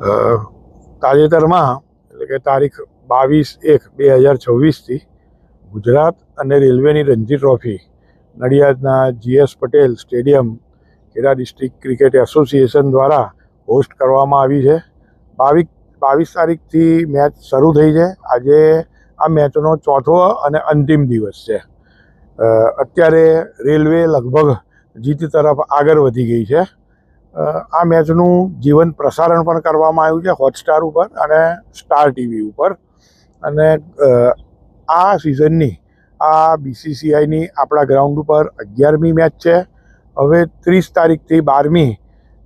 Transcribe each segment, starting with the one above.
તાજેતરમાં, એટલે કે તારીખ બાવીસ એક બે હજાર છવ્વીસથી ગુજરાત અને રેલવેની Ranji trophy, નડિયાદના GS Patel stadium, Kheda district cricket association દ્વારા હોસ્ટ કરવામાં આવી છે. બાવીસ બાવીસ તારીખથી મેચ શરૂ થઈ છે. આજે આ મેચનો ચોથો અને અંતિમ દિવસ છે. અત્યારે રેલવે લગભગ જીત તરફ આગળ વધી ગઈ છે. આ મેચનું જીવન પ્રસારણ પણ કરવામાં આવ્યું છે હોટસ્ટાર ઉપર અને સ્ટાર ટીવી ઉપર. અને આ સિઝનની આ બીસીસીઆઈની આપણા ગ્રાઉન્ડ ઉપર અગિયારમી મેચ છે. હવે ત્રીસ તારીખથી બારમી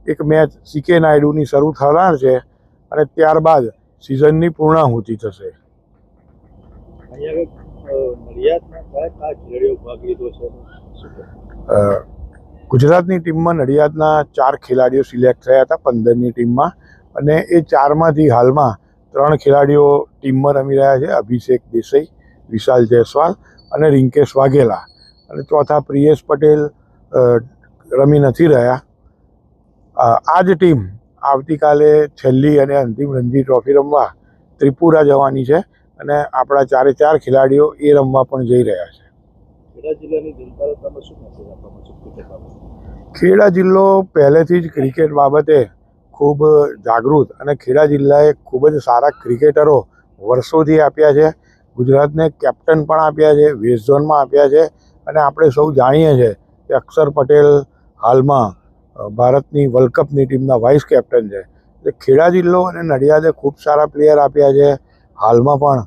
એક મેચ સીકે નાયડુની શરૂ થનાર છે અને ત્યારબાદ સિઝનની પૂર્ણાહુતિ થશે. અહીંયા નડિયાદના કયા કયા ખેલાડીઓ ભાગ લીધો છે? શું કહે? અ, ગુજરાતની ટીમમાં નડિયાદના ચાર ખેલાડીઓ સિલેક્ટ થયા હતા, પંદરની ટીમમાં. અને એ ચારમાંથી હાલમાં ત્રણ ખેલાડીઓ ટીમમાં રમી રહ્યા છે, અભિષેક દેસાઈ, વિશાલ જયસ્વાલ અને રિંકેશ વાઘેલા. અને ચોથા પ્રિયેશ પટેલ રમી નથી રહ્યા. આ જ ટીમ આવતીકાલે છેલ્લી અને અંતિમ રણજી ટ્રોફી રમવા ત્રિપુરા જવાની છે અને આપણા ચારે ચાર ખેલાડીઓ એ રમવા પણ જઈ રહ્યા છે. ખેડા જિલ્લો પહેલેથી જ ક્રિકેટ બાબતે ખૂબ જાગૃત અને ખેડા જિલ્લાએ ખૂબ જ સારા ક્રિકેટરો વર્ષોથી આપ્યા છે. ગુજરાતને કેપ્ટન પણ આપ્યા છે વેસ્ટ ઝોનમાં આપ્યા છે અને આપણે સૌ જાણીએ છીએ કે અક્ષર પટેલ હાલમાં ભારતની વર્લ્ડ કપની ટીમના વાઇસ કેપ્ટન છે. એટલે ખેડા જિલ્લો અને નડિયાદે ખૂબ સારા પ્લેયર આપ્યા છે. હાલમાં પણ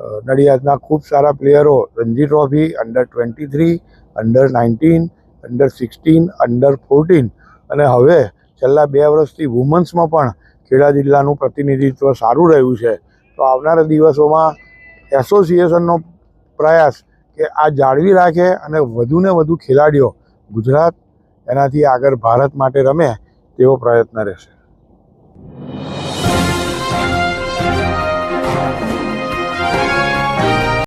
નડિયાદના ખૂબ સારા પ્લેયરો, Ranji trophy under twenty three under nineteen under sixteen under fourteen અને હવે છેલ્લા બે વર્ષથી વુમન્સમાં પણ ખેડા જિલ્લાનું પ્રતિનિધિત્વ સારું રહ્યું છે. તો આવનારા દિવસોમાં એસોસિએશનનો પ્રયાસ કે આ જાળવી રાખે અને વધુને વધુ ખેલાડીઓ ગુજરાત એનાથી આગળ ભારત માટે રમે તેવો પ્રયત્ન રહેશે.